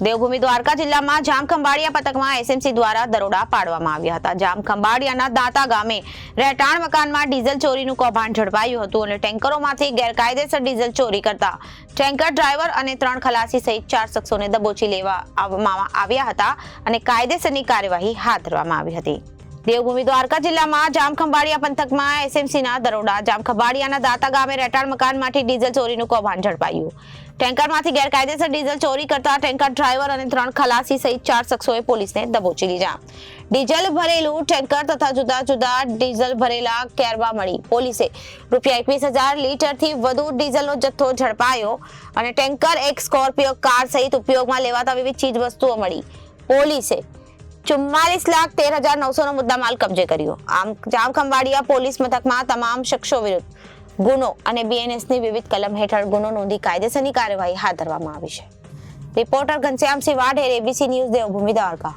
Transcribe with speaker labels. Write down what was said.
Speaker 1: દેવભૂમિ દ્વારકા જિલ્લામાં જામખંભાળિયા પતકમાં એસએમસી દ્વારા દરોડા પાડવામાં આવ્યા હતા. જામખંભાળિયાના દાતા ગામે રહેઠાણ મકાનમાં ડીઝલ ચોરીનું કૌભાંડ ઝડપાયું હતું અને ટેન્કરોમાંથી ગેરકાયદેસર ડીઝલ ચોરી કરતા ટેન્કર ડ્રાઈવર અને ત્રણ ખલાસી સહિત ચાર શખ્સોને દબોચી લેવામાં આવ્યા હતા અને કાયદેસરની કાર્યવાહી હાથ ધરવામાં આવી હતી. દેવભૂમિ દ્વારકા જિલ્લામાં જામખંભાળિયા પંથકમાં એસએમસીના દરોડા. જામખંભાળિયાના દાતા ગામે રહેઠાણ મકાનમાંથી ડીઝલ ચોરીનું કૌભાંડ ઝડપાયું. ટેન્કરમાંથી ગેરકાયદેસર ડીઝલ ચોરી કરતા ટેન્કર ડ્રાઈવર અને ત્રણ ખલાસી સહિત ચાર શખ્સોએ પોલીસને દબોચી લીધા. ડીઝલ ભરેલું ટેન્કર તથા જુદા જુદા ડીઝલ ભરેલા કેરવા મળી. પોલીસે રૂપિયા એકવીસ હજાર લીટરથી વધુ ડીઝલનો જથ્થો ઝડપાયો અને ટેન્કર એક સ્કોર્પિયો કાર સહિત ઉપયોગમાં લેવાતા વિવિધ ચીજ વસ્તુઓ મળી. પોલીસે ચુમ્માલીસ લાખ તેર હજાર નવસો નો મુદ્દામાલ કબજે કર્યો આમ જામખંભાળિયા પોલીસ મથકમાં તમામ શખ્સો વિરુદ્ધ ગુનો અને બીએનએસની વિવિધ કલમ હેઠળ ગુનો નોંધી કાયદેસરની કાર્યવાહી હાથ ધરવામાં આવી છે reporter Ghanshyamsinh Vadher ABC news Devbhumi Dwarka